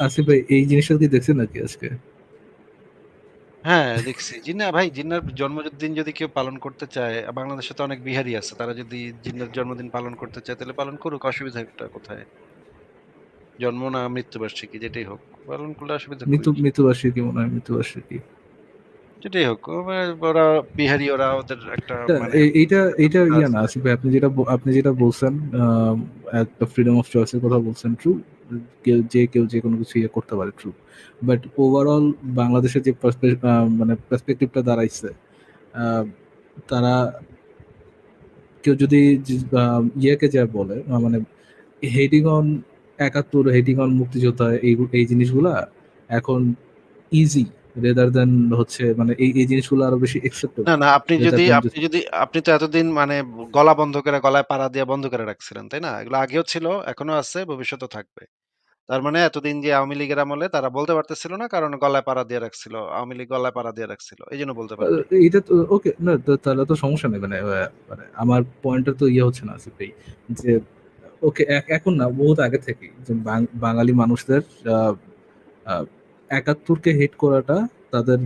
আসিফ ভাই এই জিনিসটা কি দেখছেন নাকি আজকে হ্যাঁ, দেখছি। জিন্না ভাই জিন্নার জন্মদিন যদি কেউ পালন করতে চায়, বাংলাদেশে তো অনেক বিহারি আছে। তারা যদি জিন্নার জন্মদিন পালন করতে চায় তাহলে পালন করুক। অসুবিধাটা কোথায়? জন্ম না মৃত্যুবার্ষিকী যেটাই হোক। পালন করলে অসুবিধা? মৃত্যু মৃত্যুবার্ষিকী মনে হয় মৃত্যুবার্ষিকী যেটাই হোক। ওরা বিহারি ওরা ওদের একটা মানে এইটা এইটা ইয়া না ভাই আপনি যেটা আপনি যেটা বলছেন একটা ফ্রিডম অফ চয়েসের কথা বলছেন ট্রু কেউ যে কেউ যে কোনো কিছু ইয়ে করতে পারে ট্রু বাট ওভারঅল বাংলাদেশের যে মানে পার্সপেক্টিভটা দাঁড়াইছে তারা কেউ যদি ইয়েকে যা বলে মানে হেডিং অন একাত্তর হেডিং অন মুক্তিযোদ্ধা এই এই জিনিসগুলা এখন ইজি রেদার দেন হচ্ছে মানে এই এই জিনিসগুলো আরও বেশি না, না আপনি যদি আপনি যদি আপনি তো এতদিন মানে গলা বন্ধ করে গলায় পাড়া দিয়ে বন্ধ করে রাখছিলেন, তাই না? এগুলো আগেও ছিল, এখনও আছে, ভবিষ্যতেও থাকবে। তার মানে এতদিন যে আওয়ামী লীগের আমলে তারা বলতে পারতেছিল না কারণ গলায় পাড়া দিয়ে রাখছিল। আওয়ামী লীগ গলায় পাড়া দিয়ে রাখছিল। এইজন্য বলতে পারে এটা তো ওকে না তাহলে তো সমস্যা নেই মানে মানে আমার পয়েন্টটা তো ইয়ে হচ্ছে না আসিফ ভাই যে ওকে এখন না বহুত আগে থেকেই যে বাঙালি মানুষদের একাত্তরকে হেট করাটা তাদের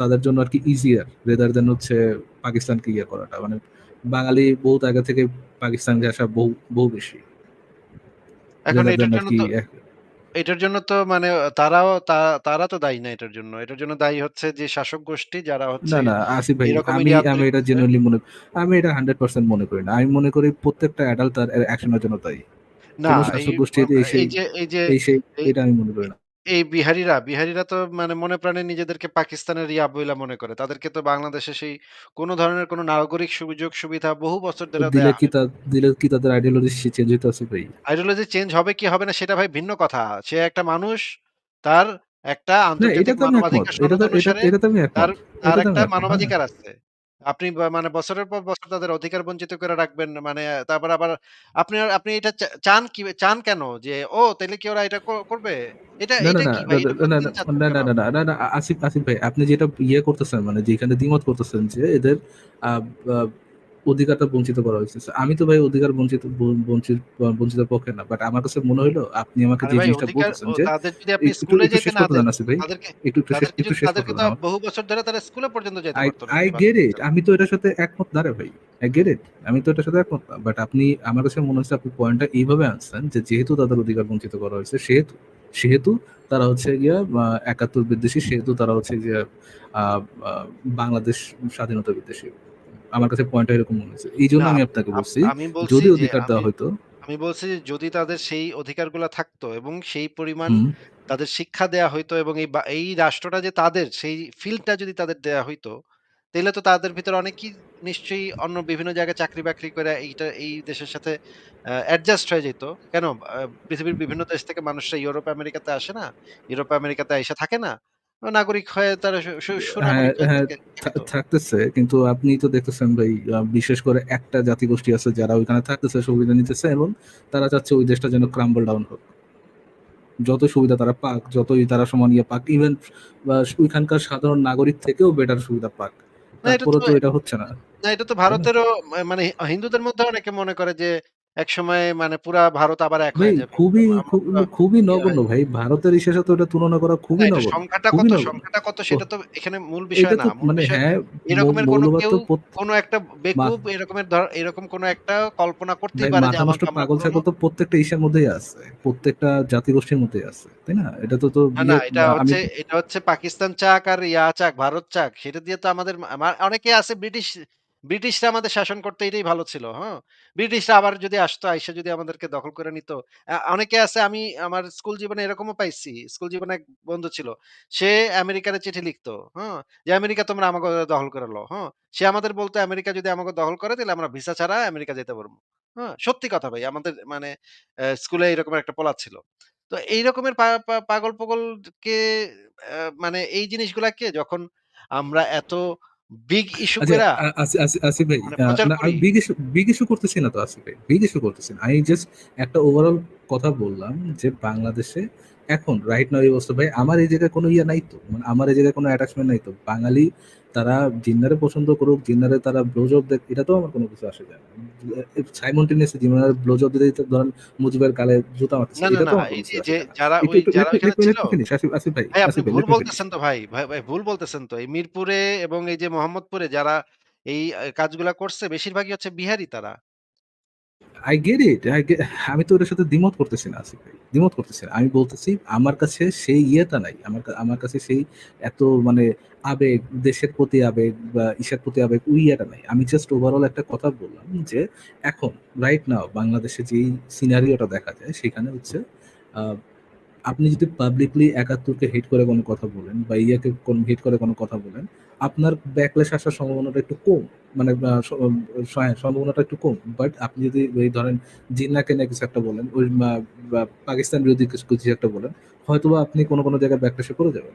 তাদের জন্য আর কি ইজিয়ার রেদার দেন হচ্ছে পাকিস্তানকে ইয়ে করাটা। মানে বাঙালি বহুত আগে থেকে পাকিস্তানকে আসা বহু বহু বেশি। এখন এটার জন্য তো এটার জন্য তো মানে তারাও তারা তো দায়ী না এটার জন্য। এটার জন্য দায়ী হচ্ছে যে শাসক গোষ্ঠী যারা হচ্ছে না আসিফ ভাই আমি আমি এটা জেনুইনলি মনে আমি এটা হান্ড্রেড পার্সেন্ট মনে করি না। আমি মনে করি প্রত্যেকটা অ্যাডাল্ট তার অ্যাকশনের জন্য দায়ী। না শাসক গোষ্ঠীর এই যে এই যে এটা আমি মনে করি না। এই বিহারিরা, বিহারিরা তো মানে মনে প্রাণে নিজেদেরকে পাকিস্তানের ইয়া বইলা মনে করে। তাদেরকে তো বাংলাদেশে সেই কোন ধরনের কোন নাগরিক সুযোগ সুবিধা বহু বছর ধরে দিলে দেয়া কি হয়। তা দিলে কি তাদের আইডিওলজি চেঞ্জ হইতে আছে ভাই আইডিওলজি চেঞ্জ হবে কি হবে না সেটা ভাই ভিন্ন কথা। সে একটা মানুষ, তার একটা না এটা আন্তর্জাতিক তো আমি একমত মানবাধিকার এটা সনদ তো এটা অনুসারে এটা তো আমি তার একমত তার এটা তো আমি একটা একমত হ্যাঁ মানবাধিকার আছে। আপনি বা মানে বছরের পর বছর তাদের অধিকার বঞ্চিত করে রাখবেন। মানে তারপর আবার আপনি আপনি এটা চা চান কি চান কেন? যে ও তাহলে কি ওরা এটা ক করবে? এটা না না এটা না কি না ভাই? এটা না না প্রতিদিন চাচ্ছেন না কেন না না আপনি? না না না আসিফ আসিফ ভাই আপনি যেটা ইয়ে করতেছেন মানে যেখানে দ্বিমত করতেছেন যে এদের অধিকারটা বঞ্চিত করা হয়েছে। আমি তো ভাই অধিকার বঞ্চিত বঞ্চিত পক্ষে না বাট আমার কাছে মনে হলো আপনি আমাকে যে জিনিসটা বলতেছেন যে স্কুলে যেতে না একটু একটু শেষ করতে বহু বছর ধরে তারা স্কুলে পর্যন্ত যেতে পারত না আই গেট ইট আমি তো এটার সাথে একমত দাঁড়ে ভাই আই গেট ইট আমি তো এটার সাথে একমত না বাট আপনি আমার কাছে মনে হচ্ছে আপনি পয়েন্টটা এইভাবে আনছেন যে যেহেতু তাদের অধিকার বঞ্চিত করা হয়েছে সেহেতু সেহেতু তারা হচ্ছে গিয়া একাত্তর বিদ্বেষী সেহেতু তারা হচ্ছে আহ, বাংলাদেশ স্বাধীনতা বিদ্বেষী। আমার কাছে পয়েন্টটা এরকম মনে হয়েছে এই জন্য আমি আপনাকে বলছি যদি অধিকার দেওয়া হইতো আমি বলছি যে যদি তাদের সেই অধিকারগুলা থাকতো এবং সেই পরিমাণ তাদের শিক্ষা দেয়া হইতো এবং এই এই রাষ্ট্রটা যে তাদের সেই ফিল্ডটা যদি তাদের দেয়া হইতো, তাইলে তো তাদের ভিতরে অনেকেই নিশ্চয়ই অন্য বিভিন্ন জায়গায় চাকরি-বাকরি করে এইটা এই দেশের সাথে অ্যাডজাস্ট হয়ে যেত। কেন? পৃথিবীর বিভিন্ন দেশ থেকে মানুষরা ইউরোপ, আমেরিকাতে আসে না? ইউরোপ, আমেরিকাতে আইসা থাকে না? নাগরিক হয়ে তারা হ্যাঁ হয়ে হ্যাঁ। থাকতেছে কিন্তু আপনি তো দেখতেছেন ভাই বিশেষ করে একটা জাতিগোষ্ঠী আছে যারা ওইখানে থাকতেছে সুবিধা নিতেছে এবং তারা চাচ্ছে ওই দেশটা যেন ক্রাম্বল ডাউন হোক। যত সুবিধা তারা পাক যতই তারা সমান ইয়ে পাক ইভেন ওইখানকার সাধারণ নাগরিক থেকেও বেটার সুবিধা পাক। তারপরে তো এটা হচ্ছে না। না এটা তো ভারতেরও মানে হিন্দুদের মধ্যে অনেকে মনে করে যে একসময় মানে পুরা ভারত আবার এক ভাই হয়ে যাবে। খুবই আমরা খুবই ইয়ে নগণ্য ভাই। ভারতের ইসের সাথে ওটা তুলনা করা না খুবই এটা নগণ্য সংখ্যাটা খুবই কত, নগণ্য। সংখ্যাটা কত সেটা তো এখানে মূল বিষয় এটা না। তো মূল মানে বিষয় হ্যাঁ এরকমের কোন মৌলবাদ কেউ প্রত- কোন একটা বেকুব এরকমের ধর এরকম কোন একটা কল্পনা করতেই ভাই পারে যে মাথা নষ্ট আমাকে আমরা পাগল ছাগল তো প্রত্যেকটা ইসের মধ্যেই আছে। প্রত্যেকটা জাতিগোষ্ঠীর মধ্যেই আছে তাই না? এটা তো তো না, না ইয়ে এটা আমি হচ্ছে এটা হচ্ছে পাকিস্তান চাক আর ইয়া চাক, ভারত চাক। সেটা দিয়ে তো আমাদের মা মা অনেকে আছে ব্রিটিশ ব্রিটিশরা আমাদের শাসন করতে এটাই ভালো ছিল, হ্যাঁ? ব্রিটিশরা আবার যদি আসতো, আইসা যদি আমাদেরকে দখল করে নিত। অনেকে আছে আমি আমার স্কুল জীবনে এরকমও পাইছি। স্কুল জীবনে এক বন্ধু ছিল। সে আমেরিকার চিঠি লিখতো, হ্যাঁ? যে আমেরিকা তোমরা আমাকে দখল করে লও, হ্যাঁ? সে আমাদের বলতো আমেরিকা যদি আমাকে দখল করে তাহলে আমরা ভিসা ছাড়া আমেরিকা যেতে পারব। হ্যাঁ? সত্যি কথা ভাই আমাদের মানে স্কুলে এরকম একটা পোলা ছিল। তো এই রকমের পা পা পাগল-পাগলকে মানে এই জিনিসগুলাকে যখন আমরা এত বিগ ইস্যু আসি ভাই। বিগ ইস্যু বিগ ইস্যু করতেছি না তো আসি ভাই। বিগ ইস্যু করতেছি না। আমি জাস্ট একটা ওভারঅল কথা বললাম যে বাংলাদেশে এখন রাইট নাও এই অবস্থা ভাই আমার এই জায়গায় কোনো ইয়ে নাই তো মানে আমার এই জায়গায় কোনো অ্যাটাচমেন্ট নাই তো বাঙালি তারা জিন্নারে পছন্দ করুক জিন্নারে তারা ব্লোজব দেখ এটা তো আমার কোনো কিছু আসে যায় সাইমন্টেনিয়াসলি জিন্নারে ব্লোজব দিতে দিতে ধরেন মুজিবের গালে জুতা মারতেছে এটা তো এই যে, যারা ওই যারা me- ছিল আসিফ আসিফ ভাই আপনি ভুল. বলতেছেন তো ভাই। ভাই, ভাই ভুল বলতেছেন তো। এই মিরপুরে এবং এই যে মোহাম্মদপুরে যারা এই কাজগুলা করছে বেশিরভাগই হচ্ছে বিহারি তারা। Get it. I get আমি তো ওটার সাথে দ্বিমত করতেছি না আসিফ ভাই। দ্বিমত করতেছি না। আমি বলতেছি আমার কাছে সেই ইয়েটা নাই। আমার আমার কাছে সেই এত মানে আবেগ, দেশের প্রতি আবেগ বা ইসের প্রতি আবেগ ওই ইয়েটা নাই। আমি জাস্ট ওভারঅল একটা কথা বললাম যে এখন রাইট নাও বাংলাদেশে যেই সিনারিওটা দেখা যায় সেখানে হচ্ছে আপনি যদি পাবলিকলি ৭১ কে হেট করে কোনো কথা বলেন বা ইয়াকে কোন হেট করে কোনো কথা বলেন, আপনার ব্যাকল্যাশ আসার সম্ভাবনাটা একটু কম। মানে সম্ভাবনাটা একটু কম। বাট আপনি যদি এই ধরেন জিন্নাহকে নিয়ে কিছু একটা বলেন, ওই পাকিস্তান বিরোধী কিছু একটা বলেন, হয়তোবা আপনি কোনো, কোনো জায়গায় ব্যাকল্যাশ এ পড়ে যাবেন।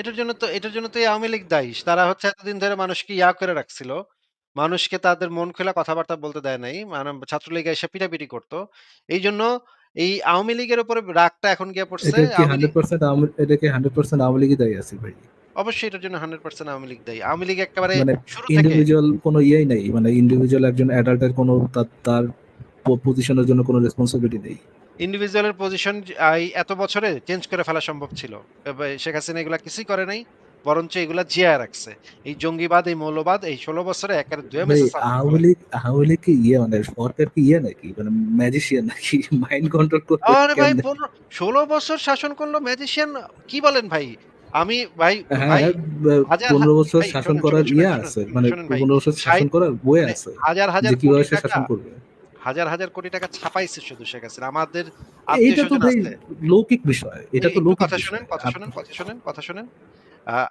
এটার জন্য তো এটার জন্য তো এই আওয়ামী লীগ দায়ী। তারা হচ্ছে এতদিন ধরে মানুষকে ইয়া করে রাখছিল। মানুষকে তাদের মন খোলা কথাবার্তা বলতে দেয় নাই। মানে ছাত্রলীগ এসে পিটাপিটি করত। এইজন্য এই আওয়ামী লীগের উপরে রাগটা এখন গিয়ে পড়ছে এটা কি আওয়ামী লীগ 100% আওয়ামী এটা কি 100% আওয়ামী লীগই দায়ী আছে ভাই? অবশ্যই এটার জন্য 100% আওয়ামী লীগ দায়ী। আওয়ামী লীগ একেবারে মানে শুরু থেকে ইন্ডিভিজুয়াল কোনো ইয়েই নাই। মানে ইন্ডিভিজুয়াল একজন অ্যাডাল্ট এর কোনো তার পজিশনের জন্য কোনো রেসপনসিবিলিটি নেই। ইন্ডিভিজুয়াল এর পজিশন এই এত বছরে চেঞ্জ করে ফেলা সম্ভব ছিল। শেখ হাসিনা এগুলা কিছুই করে নাই। বরঞ্চ এগুলা জিয়ায় রাখছে। এই জঙ্গিবাদ, এই মৌলবাদ এই ১৬ বছরে মুছে সাফ আওয়ামী লীগ আওয়ামী লীগ কি ইয়ে মানে সরকার কি ইয়ে নাকি? মানে ম্যাজিশিয়ান নাকি? মাইন্ড কন্ট্রোল করবে আরে ভাই কেমনে? ১৫ ১৬ বছর শাসন করল ম্যাজিশিয়ান কি বলেন ভাই? আমি ভাই ১৫ বছর শাসন করার ইয়ে আছে। মানে। ১৫ বছর শাসন করার বই আছে। হাজার, হাজার কীভাবে সে শাসন করবে। হাজার, হাজার কোটি টাকা ছাপাইছে শুধু শেখ হাসিনা। আমাদের এইটা তো ভাই লৌকিক বিষয়। এটা তো লৌকিক কথা শুনেন, কথা শুনেন, কথা শুনেন, কথা শুনেন।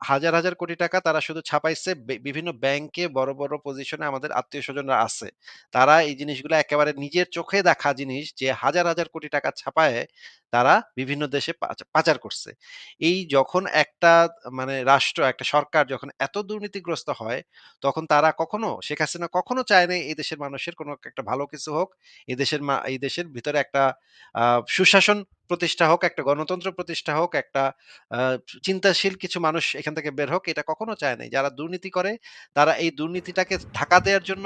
হাজার, হাজার কোটি টাকা তারা শুধু ছাপাইছে বিভিন্ন ব্যাংকে বড়, বড় পজিশনে আমাদের আত্মীয় স্বজনরা আছে। তারা এই জিনিসগুলা একেবারে নিজের চোখে দেখা জিনিস যে হাজার, হাজার কোটি টাকা ছাপায়ে তারা বিভিন্ন দেশে পাচা পাচার করছে। এই যখন একটা মানে রাষ্ট্র, একটা সরকার যখন এত দুর্নীতিগ্রস্ত হয়, তখন তারা কখনো শেখ হাসিনা কখনো চায় নাই এই দেশের মানুষের কোনো একটা ভালো কিছু হোক। এই দেশের এই দেশের ভিতরে একটা সুশাসন প্রতিষ্ঠা হোক, একটা গণতন্ত্র প্রতিষ্ঠা হোক, একটা চিন্তাশীল কিছু মানুষ এখান থেকে বের হোক, এটা কখনো চায় নাই। যারা দুর্নীতি করে তারা এই দুর্নীতিটাকে ঢাকা দেওয়ার জন্য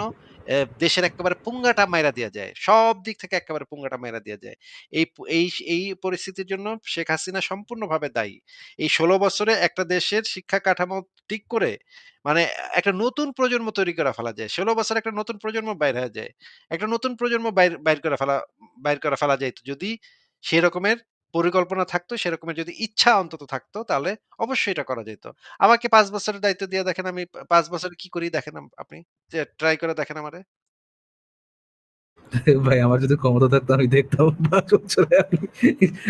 দেশের একেবারে পুঙ্গাটা মাইরা দিয়া যায়। সব দিক থেকে একেবারে পুঙ্গাটা মাইরা দিয়া যায়। এই এই এই পরিস্থিতির জন্য শেখ হাসিনা সম্পূর্ণভাবে দায়ী। এই ১৬ বছরে একটা দেশের শিক্ষা কাঠামো ঠিক করে মানে একটা নতুন প্রজন্ম তৈরি করে ফেলা যায়। ১৬ বছরে একটা নতুন প্রজন্ম বাইর হয়ে যায়। একটা নতুন প্রজন্ম বাইর বাইর করে ফেলা, বাইর করে ফেলা যায় যদি সে রকমের পরিকল্পনা থাকতো, সেরকমের যদি ইচ্ছা অন্তত থাকতো তাহলে অবশ্যই এটা করা যেত। আমাকে পাঁচ বছরের দায়িত্ব দিয়ে দেখেন আমি পাঁচ বছর কি করি দেখেন আপনি। ট্রাই করে দেখেন আমারে। ভাই আমার যদি ক্ষমতা থাকতো আমি দেখতাম ৫ বছরে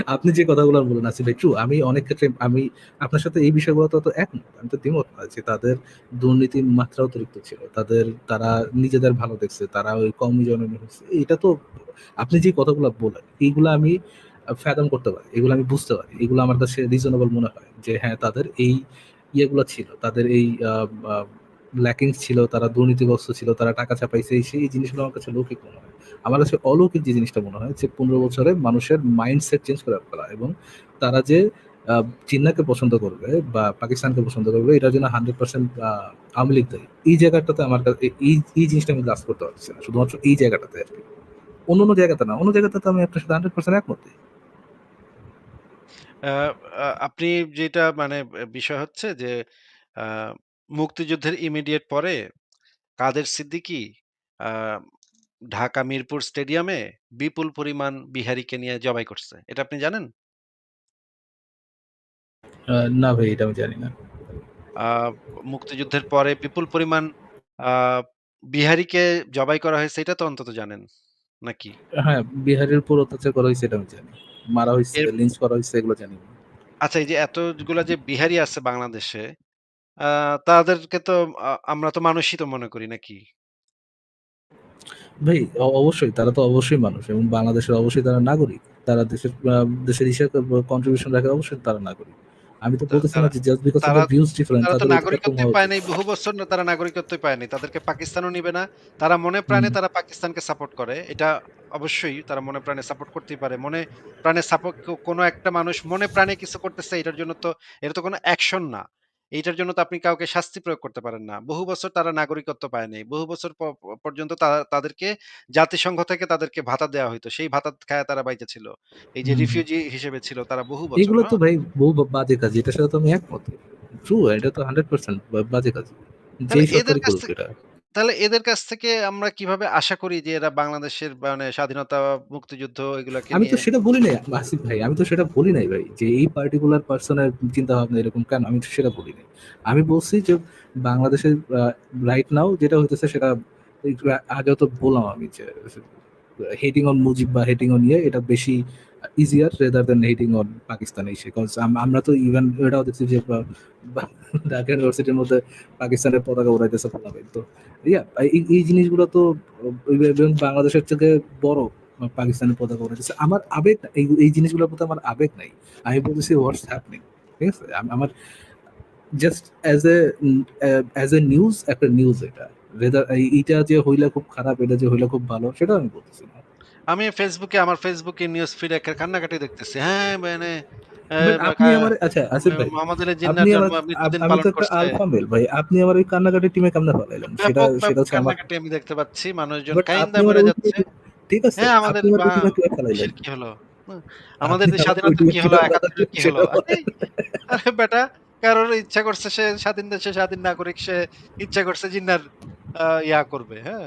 আপনি যে কথাগুলো বলেন আসিফ ভাই ট্রু। আমি অনেক ক্ষেত্রে আমি আপনার সাথে এই বিষয়গুলো তো একমত। আমি তো দ্বিমত না যে তাদের দুর্নীতির মাত্রা অতিরিক্ত ছিল। তাদের তারা নিজেদের ভালো দেখছে। তারা ওই জননী হইছে। এটা তো আপনি যে কথাগুলো বলেন এইগুলা আমি আ ফ্যাথম করতে পারি। এগুলো আমি বুঝতে পারি। এগুলো আমার কাছে রিজনেবল মনে হয় যে হ্যাঁ, তাদের এই ইয়েগুলো ছিল। তাদের এই ল্যাকিংস ছিল, তারা দুর্নীতিগ্রস্ত ছিল, তারা টাকা চাপাইছে এই সেই জিনিসগুলো আমার কাছে লৌকিক মনে হয়। আমার কাছে অলৌকিক যে জিনিসটা মনে হয় যে ১৫ বছরে মানুষের মাইন্ডসেট চেঞ্জ করে ফেলা এবং তারা যে আ জিন্নাহকে পছন্দ করবে বা পাকিস্তানকে পছন্দ করবে এটার জন্য 100% আ আওয়ামী লীগ দায়ী। এই জায়গাটাতে আমার কাছে এই এই জিনিসটা আমি গ্রাস করতে পারছি না। শুধুমাত্র এই জায়গাটাতে আর কি অন্য, অন্য জায়গাতে না। অন্য জায়গাতে তো আমি আপনার সাথে 100% একমত। আ আ আপনি যেটা মানে বিষয় হচ্ছে যে আ মুক্তিযুদ্ধের ইমিডিয়েট পরে কাদের সিদ্দিকী আ ঢাকা মিরপুর স্টেডিয়ামে বিপুল পরিমাণ বিহারীকে নিয়ে জবাই করছে। এটা আপনি জানেন? আ না ভাই এটা আমি জানি না। মুক্তিযুদ্ধের পরে বিপুল পরিমাণ আ বিহারীকে জবাই করা হয়েছে এটা তো অন্তত জানেন নাকি? হ্যাঁ, বিহারের উপর অত্যাচার করা হইছে এটা আমি জানি। মারা হইছে, লিঞ্চ করা হইছে এগুলো জানি আচ্ছা এই যে এতগুলা যে বিহারি আছে বাংলাদেশে, তাদেরকে তো আমরা তো মানুষই তো মনে করি নাকি? ভাই অবশ্যই তারা তো অবশ্যই মানুষ এবং বাংলাদেশের অবশ্যই তারা নাগরিক। তারা দেশের দেশের হিসাবে কন্ট্রিবিউশন রাখে অবশ্যই তারা নাগরিক। আমি তো বলতেছি না যে জাস্ট বিকজ অফ তারা ভিউজ ডিফারেন্ট তারা তো হওয়া পায় নাই। বহু বছর না তারা নাগরিকত্বই নাই তাদেরকে পাকিস্তানও নিবে না। তারা মনে প্রাণে তারা পাকিস্তানকে সাপোর্ট করে। এটা অবশ্যই তারা মনে প্রাণে সাপোর্ট করতেই পারে। মনে প্রাণে সাপোর্ট কোনো একটা মানুষ মনে প্রাণে কিছু করতেছে এটার জন্য তো এটা তো কোনো অ্যাকশন না। এইটার জন্য তো আপনি কাউকে শাস্তি প্রয়োগ করতে পারেন না। বহু বছর তারা নাগরিকত্ব পায় নাই। বহু বছর পর্যন্ত তাদেরকে জাতিসংঘ থেকে তাদেরকে ভাতা দেওয়া হইতো। সেই ভাতা খায় তারা বাইতে ছিল। এই যে। রিফিউজি হিসেবে ছিল তারা বহু বছর, এগুলো তো? ভাই বহু বাজে কাজ। এটার সাথে তো আমি একমত। ট্রু এটা তো 100% বাজে কাজ। যেই এদের সরকারই করুক এটা। তাহলে এদের কাছ থেকে আমরা কীভাবে আশা করি যে এরা বাংলাদেশের মানে স্বাধীনতা, মুক্তিযুদ্ধ এগুলোকে আমি তো সেটা বলি নাই আসিফ ভাই। আমি তো সেটা বলি নাই ভাই। যে এই পার্টিকুলার পার্সনের চিন্তা ভাবনা এরকম কেন? আমি তো সেটা বলি নাই। আমি বলছি যে বাংলাদেশের রাইট নাও যেটা হইতেছে সেটা আগে তো বললাম আমি যে হেটিং অন মুজিব বা হেটিং অন ইয়ে এটা বেশি easier rather than hating on Pakistan এসে। কজ আমরা তো ইভেন এটাও দেখছি যে ঢাকা ইউনিভার্সিটির মধ্যে পাকিস্তানের পতাকা উড়াইতেছে পোলাপাইন। তো ইয়া এই জিনিসগুলো তো বাংলাদেশের থেকে বড় পাকিস্তানের পতাকা উড়াইতেছে। আমার আবেগ এই এই জিনিসগুলোর প্রতি আমার আবেগ নাই। আমি বলতেছি হোয়াটস হ্যাপেনিং। ঠিক আছে? আমার just as a as a news একটা নিউজ এটা। রেদার এইটা যে হইলে খুব খারাপ, এটা যে হইলে খুব ভালো সেটাও আমি বলতেছি না। আমি ফেসবুকে আমার ফেসবুকে নিউজ ফিডে কান্নাকাটি দেখতেছি। হ্যাঁ, মানে আপনি আমার আচ্ছা আসিফ ভাই, মৃত্যুদিন পালন একটা করছে। আলফা মেল ভাই। আপনি আমার ওই কান্নাকাটি টিমে কেমনে ফালাইলেন? সেটা সেটা হচ্ছে আমার কান্নাকাটি আমি দেখতে পাচ্ছি। মানুষজন কাইন্দা মরে যাচ্ছে। ঠিক আছে? হ্যাঁ, আমাদের কি হলো? আমাদের টিমে কি হলো, কীভাবে একাত্তরের কি হলো? আরে, বেটা কারোর ইচ্ছা করছে সে স্বাধীন দেশে স্বাধীন নাগরিক সে ইচ্ছা করছে জিন্নাহর আ ইয়া করবে, হ্যাঁ?